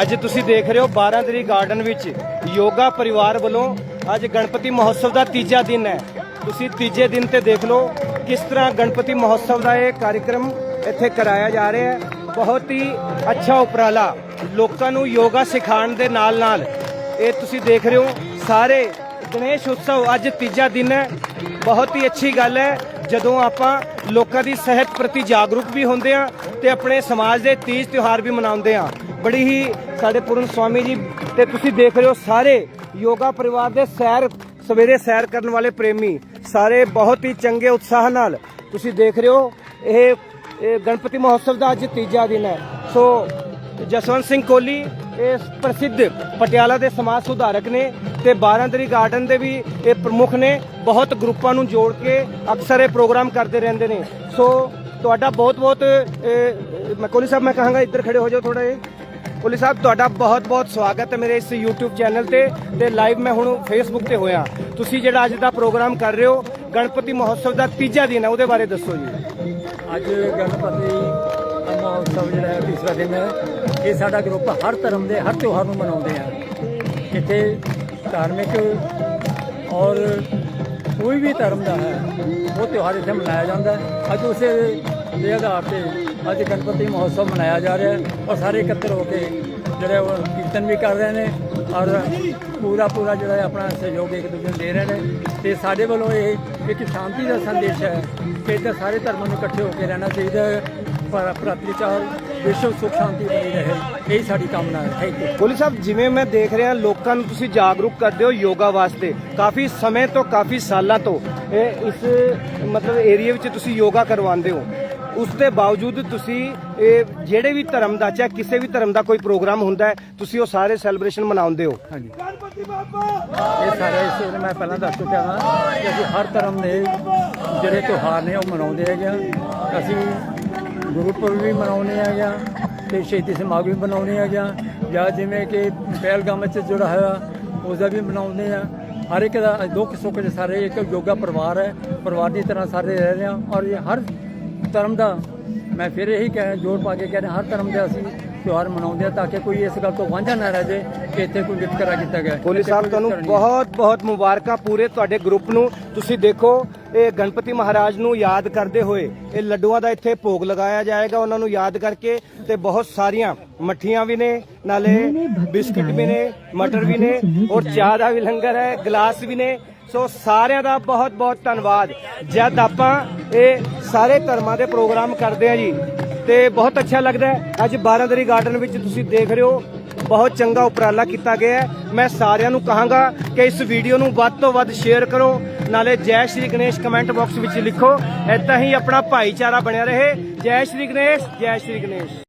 ਅੱਜ ਤੁਸੀਂ ਦੇਖ ਰਹੇ ਹੋ 12 ਤਰੀ ਗਾਰਡਨ ਵਿੱਚ ਯੋਗਾ ਪਰਿਵਾਰ ਵੱਲੋਂ ਅੱਜ ਗਣਪਤੀ ਮਹੋਤਸਵ ਦਾ ਤੀਜਾ ਦਿਨ ਹੈ। ਤੁਸੀਂ ਤੀਜੇ ਦਿਨ ਤੇ ਦੇਖ ਲਓ ਕਿਸ ਤਰ੍ਹਾਂ ਗਣਪਤੀ ਮਹੋਤਸਵ ਦਾ ਇਹ ਕਾਰਜਕ੍ਰਮ ਇੱਥੇ ਕਰਾਇਆ ਜਾ ਰਿਹਾ ਹੈ। ਬਹੁਤ ਹੀ ਅੱਛਾ ਉਪਰਾਲਾ ਲੋਕਾਂ ਨੂੰ ਯੋਗਾ ਸਿਖਾਉਣ ਦੇ ਨਾਲ ਨਾਲ ਇਹ ਤੁਸੀਂ ਦੇਖ ਰਹੇ ਹੋ ਸਾਰੇ ਗਣੇਸ਼ ਉਤਸਵ ਅੱਜ ਤੀਜਾ ਦਿਨ ਹੈ। ਬਹੁਤ ਹੀ ਅੱਛੀ ਗੱਲ ਹੈ। ਜਦੋਂ ਆਪਾਂ ਲੋਕਾਂ ਦੀ ਸਿਹਤ ਪ੍ਰਤੀ ਜਾਗਰੂਕ ਵੀ ਹੁੰਦੇ ਆ ਤੇ ਆਪਣੇ ਸਮਾਜ ਦੇ ਤੀਜ ਤਿਉਹਾਰ ਵੀ ਮਨਾਉਂਦੇ ਆ ਬੜੀ ਹੀ ਸਾਡੇ ਪੂਰਨ ਸਵਾਮੀ ਜੀ ਤੇ ਤੁਸੀਂ ਦੇਖ ਰਹੇ ਹੋ ਸਾਰੇ ਯੋਗਾ ਪਰਿਵਾਰ ਦੇ ਸੈਰ, ਸਵੇਰੇ ਸੈਰ ਕਰਨ ਵਾਲੇ ਪ੍ਰੇਮੀ, ਸਾਰੇ ਬਹੁਤ ਹੀ ਚੰਗੇ ਉਤਸ਼ਾਹ ਨਾਲ ਤੁਸੀਂ ਦੇਖ ਰਹੇ ਹੋ। ਇਹ ਗਣਪਤੀ ਮਹੋਤਸਵ ਦਾ ਅੱਜ ਤੀਜਾ ਦਿਨ ਹੈ। ਸੋ ਜਸਵੰਤ ਸਿੰਘ ਕੋਹਲੀ ਇਹ ਪ੍ਰਸਿੱਧ ਪਟਿਆਲਾ ਦੇ ਸਮਾਜ ਸੁਧਾਰਕ ਨੇ ਤੇ ਬਾਰਾਂਦਰੀ ਗਾਰਡਨ ਦੇ ਵੀ ਇਹ ਪ੍ਰਮੁੱਖ ਨੇ। ਬਹੁਤ ਗਰੁੱਪਾਂ ਨੂੰ ਜੋੜ ਕੇ ਅਕਸਰ ਇਹ ਪ੍ਰੋਗਰਾਮ ਕਰਦੇ ਰਹਿੰਦੇ ਨੇ। ਸੋ ਤੁਹਾਡਾ ਬਹੁਤ ਬਹੁਤ ਮੈਂ ਕੋਹਲੀ ਸਾਹਿਬ, ਮੈਂ ਕਹਾਂਗਾ ਇੱਧਰ ਖੜੇ ਹੋ ਜਾਓ ਥੋੜਾ ਜਿਹਾ। ਕੋਹਲੀ ਸਾਹਿਬ, ਤੁਹਾਡਾ ਬਹੁਤ ਬਹੁਤ ਸਵਾਗਤ ਹੈ ਮੇਰੇ ਇਸ YouTube ਚੈਨਲ ਤੇ ਤੇ ਲਾਈਵ ਮੈਂ ਹੁਣ Facebook ਤੇ ਹੋਇਆ। ਤੁਸੀਂ ਜਿਹੜਾ ਅੱਜ ਦਾ ਪ੍ਰੋਗਰਾਮ ਕਰ ਰਹੇ ਹੋ, ਗਣਪਤੀ ਮਹੋਤਸਵ ਦਾ ਤੀਜਾ ਦਿਨ ਹੈ, ਉਹਦੇ ਬਾਰੇ ਦੱਸੋ ਜੀ। ਅੱਜ ਗਣਪਤੀ ਮਹੋਤਸਵ ਜਿਹੜਾ ਹੈ, ਤੀਸਰਾ ਦਿਨ ਹੈ। ਇਹ ਸਾਡਾ ਗਰੁੱਪ ਹਰ ਧਰਮ ਦੇ, ਹਰ ਤਿਉਹਾਰ ਨੂੰ ਮਨਾਉਂਦੇ ਆ। ਇੱਥੇ ਧਾਰਮਿਕ ਔਰ ਕੋਈ ਵੀ ਧਰਮ ਦਾ ਹੈ, ਉਹ ਤਿਉਹਾਰ ਇੱਥੇ ਮਨਾਇਆ ਜਾਂਦਾ ਅੱਜ ਉਸੇ ਦੇ ਆਧਾਰ ਤੇ ਅੱਜ ਗਣਪਤੀ ਮਹੋਤਸਵ ਮਨਾਇਆ ਜਾ ਰਿਹਾ ਹੈ ਔਰ ਸਾਰੇ ਇਕੱਤਰ ਹੋ ਕੇ ਜਿਹੜੇ ਉਹ ਕੀਰਤਨ ਵੀ ਕਰ ਰਹੇ ਨੇ ਔਰ ਪੂਰਾ ਪੂਰਾ ਜਿਹੜਾ ਆਪਣਾ ਸਹਿਯੋਗ ਇੱਕ ਦੂਜੇ ਨੂੰ ਦੇ ਰਹੇ ਨੇ ਤੇ ਸਾਡੇ ਵੱਲੋਂ ਇਹ ਇੱਕ ਸ਼ਾਂਤੀ ਦਾ ਸੰਦੇਸ਼ ਹੈ ਕਿ ਇੱਥੇ ਸਾਰੇ ਧਰਮਾਂ ਨੂੰ ਇਕੱਠੇ ਹੋ ਕੇ ਰਹਿਣਾ ਚਾਹੀਦਾ ਹੈ, ਪਰ ਭਰਾਤਰੀਚਾਰ ਵਿਸ਼ਵ ਸੁਖ ਸ਼ਾਂਤੀ ਬਣੀ ਰਹੇ। ਇਹੀ ਸਾਡੀ ਕਾਮਨਾ ਹੈ। ਥੈਂਕ ਯੂ ਕੋਲੀ ਸਾਹਿਬ, ਜਿਵੇਂ ਮੈਂ ਦੇਖ ਰਿਹਾ, ਲੋਕਾਂ ਨੂੰ ਤੁਸੀਂ ਜਾਗਰੂਕ ਕਰਦੇ ਹੋ ਯੋਗਾ ਵਾਸਤੇ। ਕਾਫੀ ਸਮੇਂ ਤੋਂ, ਕਾਫੀ ਸਾਲਾਂ ਤੋਂ ਇਹ ਇਸ, ਮਤਲਬ ਏਰੀਆ ਵਿੱਚ ਤੁਸੀਂ ਯੋਗਾ ਕਰਵਾਉਂਦੇ ਹੋ। ਉਸ ਦੇ ਬਾਵਜੂਦ ਤੁਸੀਂ ਇਹ ਜਿਹੜੇ ਵੀ ਧਰਮ ਦਾ ਚਾਹੇ ਕਿਸੇ ਵੀ ਧਰਮ ਦਾ ਕੋਈ ਪ੍ਰੋਗਰਾਮ ਹੁੰਦਾ ਹੈ ਤੁਸੀਂ ਉਹ ਸਾਰੇ ਸੈਲੀਬ੍ਰੇਸ਼ਨ ਮਨਾਉਂਦੇ ਹੋ। ਹਾਂਜੀ। ਇਹ ਸਾਰੇ ਇਸ ਮੈਂ ਪਹਿਲਾਂ ਦੱਸ ਚੁੱਕਿਆ ਹਾਂ ਕਿ ਅਸੀਂ ਹਰ ਧਰਮ ਦੇ ਜਿਹੜੇ ਤਿਉਹਾਰ ਨੇ ਉਹ ਮਨਾਉਂਦੇ ਹੈਗੇ ਹਾਂ। ਅਸੀਂ ਗੁਰਪੁਰਬ ਵੀ ਮਨਾਉਂਦੇ ਹੈਗੇ ਹਾਂ ਤੇ ਸ਼ਹੀਦੀ ਸਮਾਗਮ ਵੀ ਮਨਾਉਂਦੇ ਹੈਗੇ ਹਾਂ। ਜਾਂ ਜਿਵੇਂ ਕਿ ਪਹਿਲਗਾਮ ਵਿੱਚ ਜਿਹੜਾ ਹੋਇਆ ਉਸ ਦਾ ਵੀ ਮਨਾਉਂਦੇ ਆ ਹਰ ਇੱਕ ਦਾ ਦੁੱਖ ਸੁੱਖ ਦੇ ਸਾਰੇ ਇੱਕ ਯੋਗਾ ਪਰਿਵਾਰ ਹੈ। ਪਰਿਵਾਰ ਦੀ ਤਰ੍ਹਾਂ ਸਾਰੇ ਰਹਿ ਰਹੇ ਹਾਂ ਔਰ ਇਹ ਹਰ ਧਰਮ ਦਾ। ਮੈਂ ਫਿਰ ਇਹੀ ਕਹਿ ਜੋਰ ਪਾ ਕੇ ਕਹਿ ਰਿਹਾ ਹਰ ਧਰਮ ਦੇ ਅਸੀਂ ਤਿਉਹਾਰ ਮਨਾਉਂਦੇ ਆ ਤਾਂ ਕਿ ਕੋਈ ਇਸ ਗੱਲ ਤੋਂ ਵਾਂਝਾ ਨਾ ਰਹਿ ਕਿ ਇੱਥੇ ਕੋਈ ਵਿਤਕਰਾ ਕੀਤਾ ਗਿਆ। ਕੋਲੀ ਸਾਹਿਬ ਤੁਹਾਨੂੰ। ਬਹੁਤ ਬਹੁਤ ਮੁਬਾਰਕਾਂ ਪੂਰੇ ਤੁਹਾਡੇ ਗਰੁੱਪ ਨੂੰ। ਤੁਸੀਂ ਦੇਖੋ ਇਹ ਗਣਪਤੀ ਮਹਾਰਾਜ ਨੂੰ ਯਾਦ ਕਰਦੇ ਹੋਏ ਇਹ ਲੱਡੂਆਂ ਦਾ ਇੱਥੇ ਭੋਗ ਲਗਾਇਆ ਜਾਏਗਾ ਉਹਨਾਂ ਨੂੰ ਯਾਦ ਕਰਕੇ ਤੇ ਬਹੁਤ ਸਾਰੀਆਂ ਮੱਠੀਆਂ ਵੀ ਨੇ ਨਾਲੇ ਬਿਸਕਟ ਵੀ ਨੇ ਮਟਰ ਵੀ ਨੇ ਔਰ ਚਾਹ ਦਾ ਵੀ ਲੰਗਰ ਹੈ ਗਲਾਸ ਵੀ ਨੇ। ਸੋ ਸਾਰਿਆਂ ਦਾ ਬਹੁਤ ਬਹੁਤ ਧੰਨਵਾਦ। ਜਦ ਆਪਾਂ ਇਹ ਸਾਰੇ ਧਰਮਾਂ ਦੇ ਪ੍ਰੋਗਰਾਮ ਕਰਦੇ ਆ ਜੀ। ਤੇ ਬਹੁਤ ਅੱਛਾ ਲੱਗਦਾ ਹੈ। ਅੱਜ ਬਾਰਾਂਦਰੀ ਗਾਰਡਨ ਵਿੱਚ ਤੁਸੀਂ ਦੇਖ ਰਹੇ ਹੋ, ਬਹੁਤ ਚੰਗਾ ਉਪਰਾਲਾ ਕੀਤਾ ਗਿਆ ਹੈ। ਮੈਂ ਸਾਰਿਆਂ ਨੂੰ ਕਹਾਂਗਾ ਕਿ ਇਸ ਵੀਡੀਓ ਨੂੰ ਵੱਧ ਤੋਂ ਵੱਧ ਸ਼ੇਅਰ ਕਰੋ, ਨਾਲੇ ਜੈ ਸ਼੍ਰੀ ਗਣੇਸ਼ ਕਮੈਂਟ ਬਾਕਸ ਵਿੱਚ ਲਿਖੋ। ਏਦਾਂ ਹੀ ਆਪਣਾ ਭਾਈਚਾਰਾ ਬਣਿਆ ਰਹੇ। ਜੈ ਸ਼੍ਰੀ ਗਣੇਸ਼, ਜੈ ਸ਼੍ਰੀ ਗਣੇਸ਼।